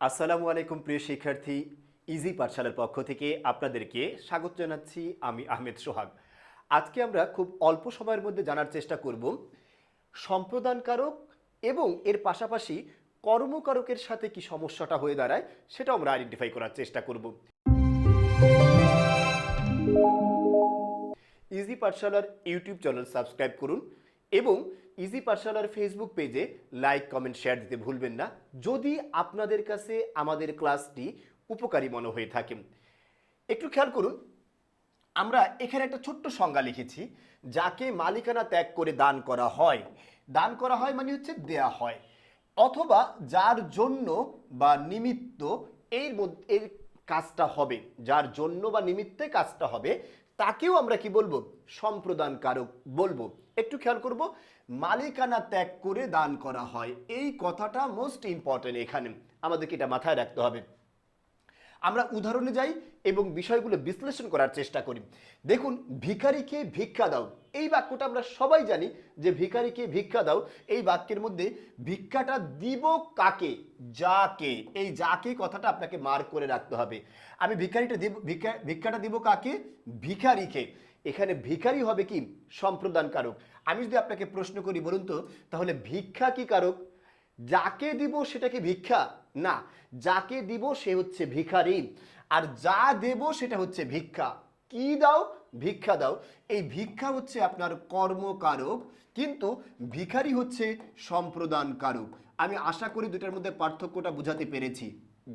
আসসালামু আলাইকুম প্রিয় শিক্ষার্থী ইজি পাঠশালার পক্ষ থেকে আপনাদেরকে স্বাগত জানাচ্ছি আমি আহমেদ সোহাগ। আজকে আমরা খুব অল্প সময়ের মধ্যে জানার চেষ্টা করব সম্প্রদানকারক এবং এর পাশাপাশি কর্মকারকের সাথে কি সমস্যাটা হয়ে দাঁড়ায় সেটা আমরা আইডেন্টিফাই করার চেষ্টা করব। ইজি পাঠশালার ইউটিউব চ্যানেল সাবস্ক্রাইব করুন এবং ইজি পাঠশালার ফেসবুক পেজে লাইক কমেন্ট শেয়ার দিতে ভুলবেন না, যদি আপনাদের কাছে আমাদের ক্লাসটি উপকারী মনে হয়ে থাকে। একটু খেয়াল করুন, আমরা এখানে একটা ছোট্ট সংজ্ঞা লিখেছি, যাকে মালিকানা ত্যাগ করে দান করা হয়। দান করা হয় মানে হচ্ছে দেয়া হয়। অথবা যার জন্য বা নিমিত্ত এর মধ্যে, এর কাজটা হবে, যার জন্য বা নিমিত্তে কাজটা হবে তাকেও আমরা কি বলব? সম্প্রদান কারক বলব। একটু খেয়াল করব, মালিকানা ত্যাগ করে দান করা হয়। এই কথাটা মোস্ট ইম্পর্টেন্ট এখানে। আমাদেরকে এটা মাথায় রাখতে হবে। আমরা উদাহরণে যাই এবং বিষয়গুলো বিশ্লেষণ করার চেষ্টা করি। দেখুন, ভিখারিকে ভিক্ষা দাও। এই বাক্যটা আমরা সবাই জানি যে ভিখারিকে ভিক্ষা দাও। এই বাক্যের মধ্যে ভিক্ষাটা দিব কাকে? যাকে। এই যাকে কথাটা আপনাকে মার্ক করে রাখতে হবে। আমি ভিখারিটা দিব, ভিক্ষা, ভিক্ষাটা দিব কাকে? ভিখারিকে। এখানে ভিখারি হবে কি? সম্প্রদান কারক আমি যদি আপনাকে প্রশ্ন করি বলুন তো, তাহলে ভিক্ষা কি কারক? যাকে দিব সেটা কি ভিক্ষা? না, যাকে দিব সে হচ্ছে ভিখারি। আর যা দেব সেটা হচ্ছে ভিক্ষা। কি দাও? ভিক্ষা দাও। এই ভিক্ষা হচ্ছে আপনার কর্মকারক, কিন্তু ভিখারি হচ্ছে সম্প্রদান কারক আমি আশা করি দুটার মধ্যে পার্থক্যটা বুঝাতে পেরেছি।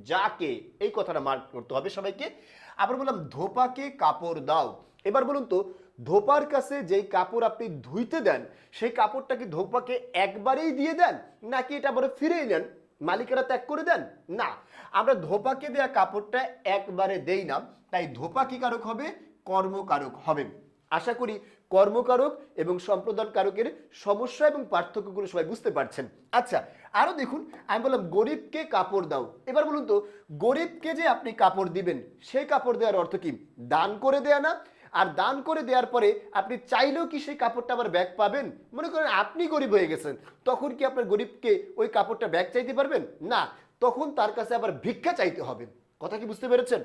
যাকে, এই কথাটা মার্ক করতে হবে সবাইকে। আবার বললাম, ধোপাকে কাপড় দাও। এবার বলুন তো ধোপার কাছে যেই কাপড় আপনি ধুইতে দেন, সেই কাপড়টা কি ধোপাকে একবারেই দিয়ে দেন, নাকি এটা আবার ফিরেই নেন? মালিকেরা ত্যাগ করে দেন? না। আমরা ধোপাকে দেয়া কাপড়টা একবারে দেই না, তাই ধোপা কি কারক হবে? কর্মকারক হবে। আশা করি কর্মকারক এবং সম্প্রদান কারকের সমস্যা এবং পার্থক্যগুলো সবাই বুঝতে পারছেন। আচ্ছা আরও দেখুন, আমি বললাম গরিবকে কাপড় দাও। এবার বলুন তো, গরিবকে যে আপনি কাপড় দিবেন, সেই কাপড় দেওয়ার অর্থ কি? দান করে দেয়া না আর দান করে দেওয়ার পরে আপনি চাইলেও কি সেই কাপড়টা আবার ব্যাগ পাবেন? মনে করেন আপনি গরিব হয়ে গেছেন, তখন কি আপনার গরিবকে ওই কাপড়টা ব্যাগ চাইতে পারবেন? না, তখন তার কাছে আবার ভিক্ষা চাইতে হবে। কথা কি বুঝতে পেরেছেন?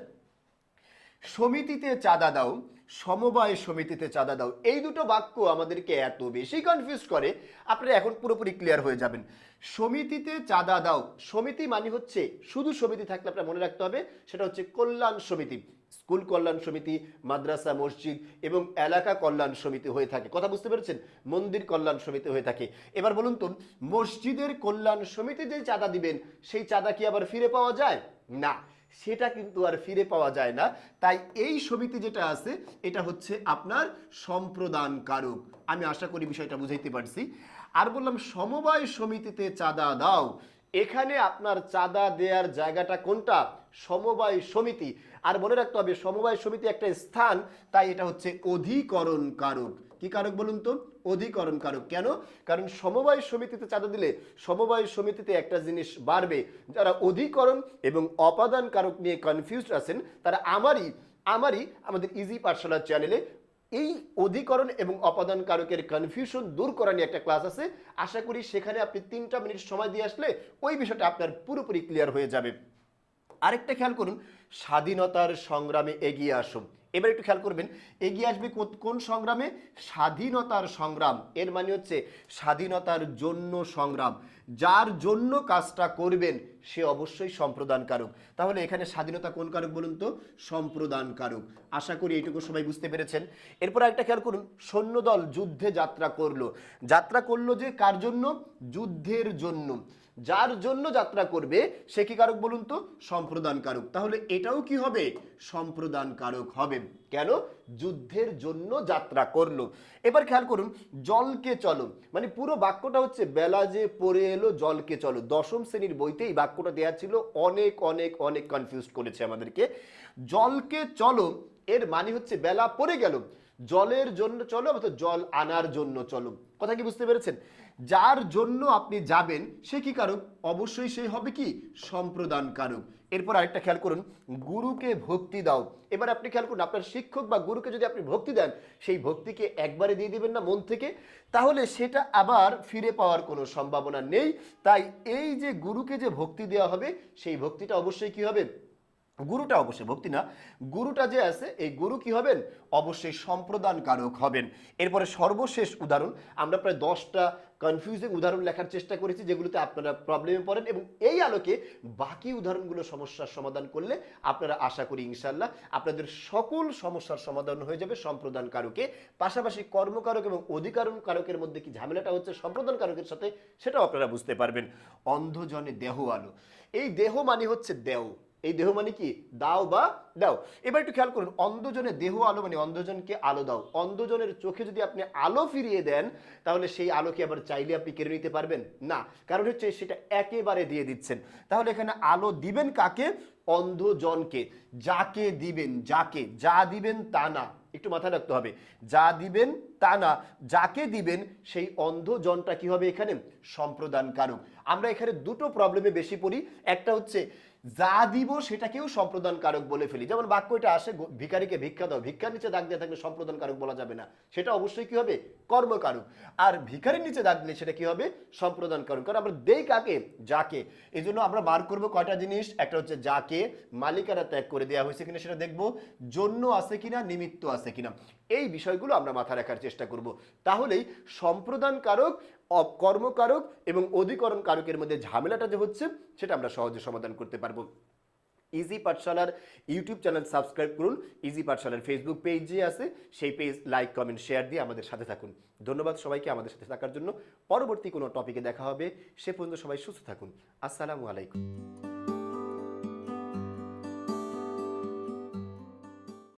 সমিতিতে চাঁদা দাও, সমবায় সমিতিতে চাঁদা দাও। এই দুটো বাক্য আমাদেরকে এত বেশি কনফিউজ করে, আপনারা এখন পুরোপুরি ক্লিয়ার হয়ে যাবেন। সমিতিতে চাঁদা দাও। সমিতি মানে হচ্ছে শুধু সমিতি থাকলে আপনার মনে রাখতে হবে, সেটা হচ্ছে কল্যাণ সমিতি। স্কুল কল্যাণ সমিতি, মাদ্রাসা, মসজিদ এবং এলাকা কল্যাণ সমিতি হয়ে থাকে। কথা বুঝতে পেরেছেন? মন্দির কল্যাণ সমিতি হয়ে থাকে। এবার বলুন তো, মসজিদের কল্যাণ সমিতি যে চাঁদা দিবেন, সেই চাঁদা কি আবার ফিরে পাওয়া যায়? না। সেটা কিন্তু আর ফিরে পাওয়া যায় না। তাই এই সমিতি যেটা আছে, এটা হচ্ছে আপনার সম্প্রদান কারক আমি আশা করি বিষয়টা বুঝাইতে পারছি। আর বললাম, সমবায় সমিতিতে চাঁদা দাও। এখানে আপনার চাঁদা দেওয়ার জায়গাটা কোনটা? সমবায় সমিতি। আর মনে রাখতে হবে, সমবায় সমিতি একটা স্থান, তাই এটা হচ্ছে অধিকরণ কারক কি কারক বলুন তো? অধিকরণ কারক। কেন? কারণ সমবায় সমিতিতে চাঁদা দিলে সমবায় সমিতিতে একটা জিনিস বাড়বে। যারা অধিকরণ এবং অপাদান কারক নিয়ে কনফিউজড আছেন, তারা আমারই আমারই আমাদের ইজি পাঠশালার চ্যানেলে এই অধিকরণ এবং অপাদান কারকের কনফিউশন দূর করা নিয়ে একটা ক্লাস আছে। আশা করি সেখানে আপনি তিনটা মিনিট সময় দিয়ে আসলে ওই বিষয়টা আপনার পুরোপুরি ক্লিয়ার হয়ে যাবে। আরেকটা খেয়াল করুন, স্বাধীনতার সংগ্রামে এগিয়ে আসুন। এবার একটু খেয়াল করবেন, এগিয়ে আসবে কোন সংগ্রামে? স্বাধীনতার সংগ্রাম। এর মানে হচ্ছে স্বাধীনতার জন্য সংগ্রাম। যার জন্য কাজটা করবেন, সে অবশ্যই সম্প্রদান কারক তাহলে এখানে স্বাধীনতা কোন কারক বলুন তো? সম্প্রদান কারক আশা করি এইটুকু সবাই বুঝতে পেরেছেন। এরপর একটা খেয়াল করুন, সৈন্যদল যুদ্ধে যাত্রা করল। যাত্রা করল যে কার জন্য? যুদ্ধের জন্য। যার জন্য যাত্রা করবে, সে কি কারক বলুন তো? সম্প্রদান কারক তাহলে এটাও কি হবে? সম্প্রদান কারক হবে। কেন? যুদ্ধের জন্য যাত্রা করল। এবার খেয়াল করুন, জলকে চলো। মানে পুরো বাক্যটা হচ্ছে, বেলা যে পড়ে এলো, জলকে চলো। দশম শ্রেণির বইতে এই বাক্যটা দেওয়া ছিল, অনেক অনেক অনেক কনফিউজ করেছে আমাদেরকে। জলকে চলো, এর মানে হচ্ছে বেলা পড়ে গেল। জলের জন্য চলো অথবা জল আনার জন্য চলো। কথা কি বুঝতে পেরেছেন? যার জন্য আপনি যাবেন, সে কি কারক অবশ্যই সে হবে কি? সম্প্রদান কারক এরপর আরেকটা খেয়াল করুন, গুরুকে ভক্তি দাও। এবার আপনি খেয়াল করুন, আপনার শিক্ষক বা গুরুকে যদি আপনি ভক্তি দেন, সেই ভক্তিকে একবারে দিয়ে দিবেন না মন থেকে, তাহলে সেটা আবার ফিরে পাওয়ার কোনো সম্ভাবনা নেই। তাই এই যে গুরুকে যে ভক্তি দেওয়া হবে, সেই ভক্তিটা অবশ্যই কি হবে? গুরুটা অবশ্যই, ভক্তি না, গুরুটা যে আছে, এই গুরু কি হবেন? অবশ্যই সম্প্রদান কারক হবেন। এরপরে সর্বশেষ উদাহরণ, আমরা প্রায় দশটা কনফিউজিং উদাহরণ লেখার চেষ্টা করেছি, যেগুলোতে আপনারা প্রবলেমে পড়েন এবং এই আলোকে বাকি উদাহরণগুলো সমস্যার সমাধান করলে আপনারা আশা করি ইনশাল্লাহ আপনাদের সকল সমস্যার সমাধান হয়ে যাবে সম্প্রদান কারকে পাশাপাশি কর্মকারক এবং অধিকারণ কারকের মধ্যে কি ঝামেলাটা হচ্ছে সম্প্রদান কারকের সাথে, সেটাও আপনারা বুঝতে পারবেন। অন্ধজনে দেহ আলো। এই দেহ মানে হচ্ছে দেও। এই দেহ মানে কি? দাও বা দাও। এবার একটু খেয়াল করুন, অন্ধজনের দেহ আলো মানে অন্ধজনকে আলো দাও। অন্ধজনের চোখে যদি আপনি আলো ফিরিয়ে দেন, তাহলে সেই আলোকে আবার চাইলে আপনি কেড়ে নিতে পারবেন? না। কারণ হচ্ছে সেটা একেবারে দিয়ে দিচ্ছেন। তাহলে এখানে আলো দিবেন কাকে? অন্ধজনকে। যাকে দিবেন, যাকে। যা দিবেন তা না। একটু মাথায় রাখতে হবে। যা দিবেন তা না। যাকে দিবেন, সেই অন্ধজনটা কি হবে এখানে? সম্প্রদান কারক আমরা এখানে দুটো প্রবলেমে বেশি পড়ি। একটা হচ্ছে যা দিব সেটাকেও সম্প্রদান কারক বলে ফেলি। যেমন বাক্যটা আসে ভিখারিকে ভিক্ষা দাও, ভিক্ষার নিচে দাগ দিয়ে থাকলে সম্প্রদান কারক বলা যাবে না। সেটা অবশ্যই কি হবে? কর্মকারক। আর ভিখারির নিচে দাগ দিলে সেটা কি হবে? সম্প্রদান কারক কারণ আমরা দেই কাকে? যাকে। এই জন্য আমরা বার করব কয়টা জিনিস? একটা হচ্ছে যাকে, মালিকানা ত্যাগ করে দেওয়া হয়েছে কিনা সেটা দেখব। জন্য আছে কিনা, নিমিত্ত আছে কিনা। এই বিষয়গুলো আমরা মাথা রাখার চেষ্টা করব। তাহলেই সম্প্রদান কারক কর্মকারক এবং অধিকরণ কারকের মধ্যে ঝামেলাটা যে হচ্ছে, সেটা আমরা সহজে সমাধান করতে পারব ইজি পাঠশালার ইউটিউব চ্যানেল সাবস্ক্রাইব করুন। ইজি পাঠশালার ফেসবুক পেজ যে আছে। সেই পেজ লাইক কমেন্ট শেয়ার দিয়ে আমাদের সাথে থাকুন। ধন্যবাদ সবাইকে আমাদের সাথে থাকার জন্য। পরবর্তী কোনো টপিকে দেখা হবে। সে পর্যন্ত সবাই সুস্থ থাকুন। আসসালামু আলাইকুম।